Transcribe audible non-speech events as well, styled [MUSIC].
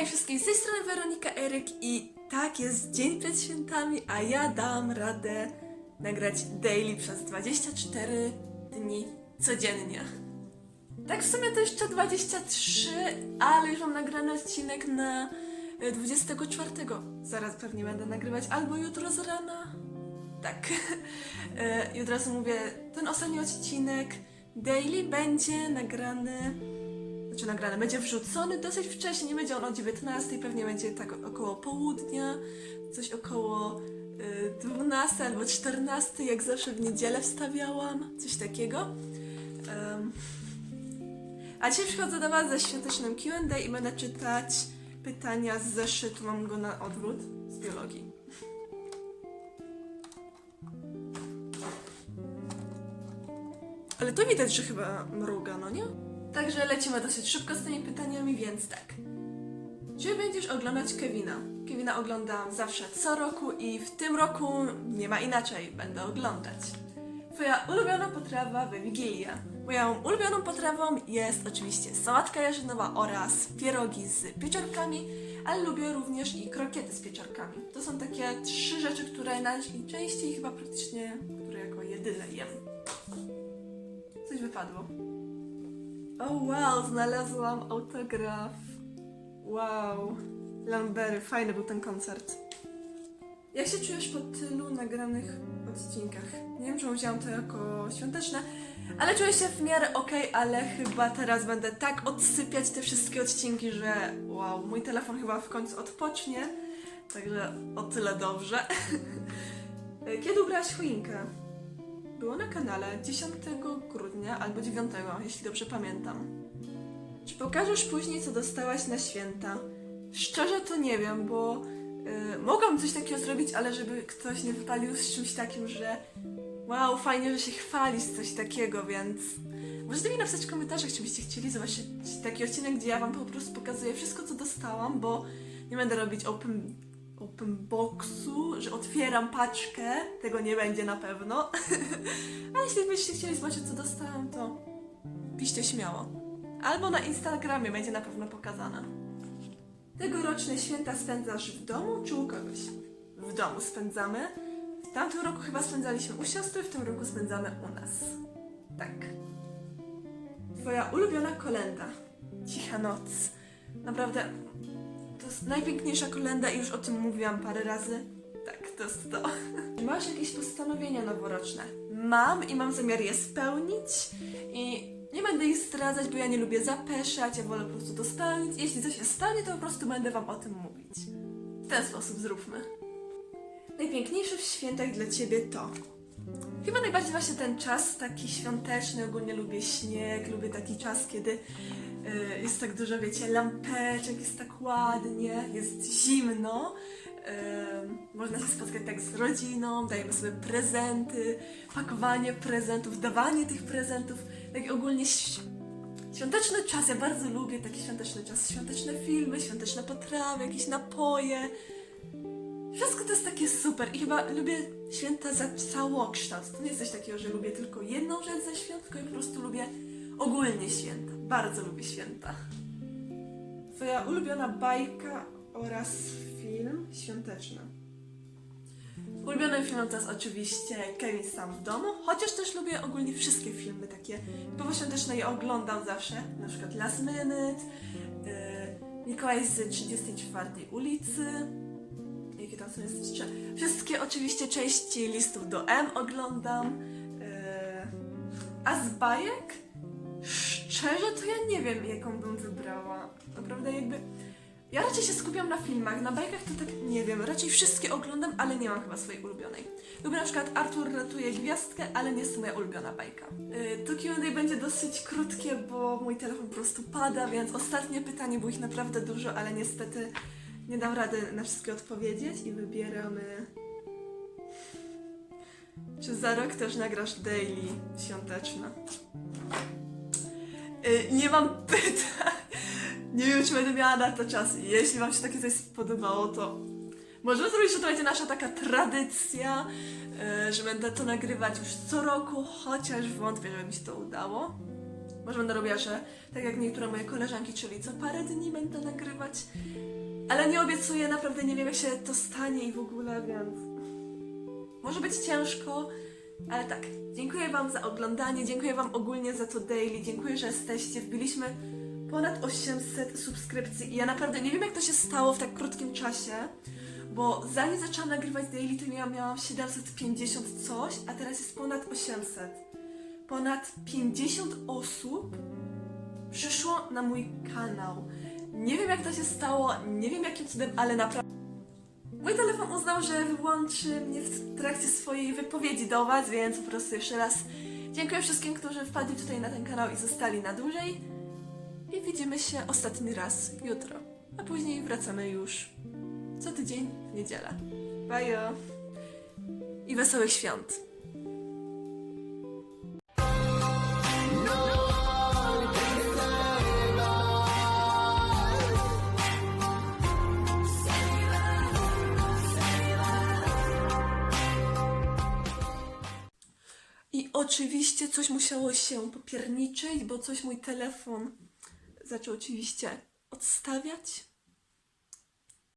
Hej wszystkim, z tej strony Weronika Eryk i tak jest dzień przed świętami, a ja dam radę nagrać daily przez 24 dni codziennie. Tak w sumie to jeszcze 23, ale już mam nagrany odcinek na e, 24. Zaraz pewnie będę nagrywać albo jutro z rana. Tak. [LAUGHS] E, I od razu mówię, ten ostatni odcinek daily będzie nagrany znaczy nagrany, będzie wrzucony dosyć wcześnie, nie będzie on o 19, pewnie będzie tak około południa, coś około y, 12 albo 14, jak zawsze w niedzielę wstawiałam, coś takiego. Em, a dzisiaj przychodzę do Was ze świątecznym Q&A i będę czytać pytania z zeszytu, mam go na odwrót, z biologii. Ale to widać, że chyba mruga, no nie? Także lecimy dosyć szybko z tymi pytaniami, więc tak. Czy będziesz oglądać Kevina? Kevina oglądam zawsze co roku i w tym roku nie ma inaczej, będę oglądać. Twoja ulubiona potrawa we Wigilię? Moją ulubioną potrawą jest oczywiście sałatka jarzynowa oraz pierogi z pieczarkami, ale lubię również i krokiety z pieczarkami. To są takie trzy rzeczy, które najczęściej chyba praktycznie, które jako jedyne jem. Coś wypadło. O wow, znalazłam autograf. Wow. Lambery, fajny był ten koncert. Jak się czujesz po tylu nagranych odcinkach? Nie wiem, czemu wziąłam to jako świąteczne, ale czuję się w miarę okej, ale chyba teraz będę tak odsypiać te wszystkie odcinki, że wow, mój telefon chyba w końcu odpocznie. Także o tyle dobrze. [LAUGHS] Kiedy ubrałaś choinkę? Było na kanale 10 grudnia albo 9, jeśli dobrze pamiętam. Czy pokażesz później, co dostałaś na święta? Szczerze to nie wiem, bo y, mogłam coś takiego zrobić, ale żeby ktoś nie wypalił z czymś takim, że wow, fajnie, że się chwali z coś takiego, więc możecie mi napisać w komentarzach, czy byście chcieli zobaczyć taki odcinek, gdzie ja wam po prostu pokazuję wszystko, co dostałam, bo nie będę robić open, open boxu, że otwieram paczkę, tego nie będzie na pewno. [LAUGHS] A jeśli byście chcieli zobaczyć, co dostałam, to piszcie śmiało. Albo na Instagramie będzie na pewno pokazane. Tegoroczne święta spędzasz w domu czy u kogoś? W domu spędzamy. W tamtym roku chyba spędzaliśmy u siostry, w tym roku spędzamy u nas. Tak. Twoja ulubiona kolenda. Cicha noc. Naprawdę, jest najpiękniejsza kolenda i już o tym mówiłam parę razy. Tak, to jest to. [LAUGHS] Masz jakieś postanowienia noworoczne? Mam i mam zamiar je spełnić i nie będę ich zdradzać, bo ja nie lubię zapeszać, ja wolę po prostu to spełnić. Jeśli coś się stanie, to po prostu będę wam o tym mówić. W ten sposób zróbmy. Najpiękniejsze w świętach dla ciebie to Chyba najbardziej właśnie ten czas taki świąteczny, ogólnie lubię śnieg, lubię taki czas, kiedy y, jest tak dużo, wiecie, lampeczek, jest tak ładnie, jest zimno. y, można się spotkać tak z rodziną, dajemy sobie prezenty, pakowanie prezentów, dawanie tych prezentów, tak ogólnie świąteczny czas, ja bardzo lubię taki świąteczny czas, świąteczne filmy, świąteczne potrawy, jakieś napoje, wszystko to jest takie super i chyba lubię święta za całokształt. To nie jest coś takiego, że lubię tylko jedną rzecz ze świąt, tylko po prostu lubię ogólnie święta. Bardzo lubię święta. Twoja ulubiona bajka oraz film świąteczny. Ulubionym filmem to jest oczywiście Kevin sam w domu, chociaż też lubię ogólnie wszystkie filmy takie typowo świąteczne je oglądam zawsze, na przykład Last Minute, yy, Mikołaj z 34 ulicy, tam są jeszcze? Wszystkie oczywiście części listów do M oglądam. Yy, a z bajek? Szczerze to ja nie wiem, jaką bym wybrała. Naprawdę jakby. Ja raczej się skupiam na filmach, na bajkach to tak nie wiem. Raczej wszystkie oglądam, ale nie mam chyba swojej ulubionej. Lubię na przykład Artur ratuje gwiazdkę, ale nie jest to moja ulubiona bajka. Yy, to Q&A będzie dosyć krótkie, bo mój telefon po prostu pada, więc ostatnie pytanie, było ich naprawdę dużo, ale niestety nie dam rady na wszystkie odpowiedzieć i wybieramy. Czy za rok też nagrasz daily świąteczne? Yy, nie mam pytań. Nie wiem, czy będę miała na to czas. Jeśli Wam się takie coś spodobało, to możemy zrobić, że to będzie nasza taka tradycja, yy, że będę to nagrywać już co roku, chociaż wątpię, żeby mi się to udało. Może będę robiła, że tak jak niektóre moje koleżanki, czyli co parę dni będę nagrywać. Ale nie obiecuję, naprawdę nie wiem jak się to stanie i w ogóle, więc... Może być ciężko, ale tak. Dziękuję Wam za oglądanie, dziękuję Wam ogólnie za to daily, dziękuję, że jesteście. Wbiliśmy ponad 800 subskrypcji i ja naprawdę nie wiem jak to się stało w tak krótkim czasie, bo zanim zaczęłam nagrywać daily, to ja miałam 750 coś, a teraz jest ponad 800. Ponad 50 osób przyszło na mój kanał. Nie wiem jak to się stało, nie wiem jakim cudem, ale naprawdę. Mój telefon uznał, że wyłączy mnie w trakcie swojej wypowiedzi do Was, więc po prostu jeszcze raz dziękuję wszystkim, którzy wpadli tutaj na ten kanał i zostali na dłużej. I widzimy się ostatni raz jutro, a później wracamy już co tydzień w niedzielę. Bye! I wesołych świąt! I oczywiście coś musiało się popierniczyć, bo coś mój telefon zaczął oczywiście odstawiać.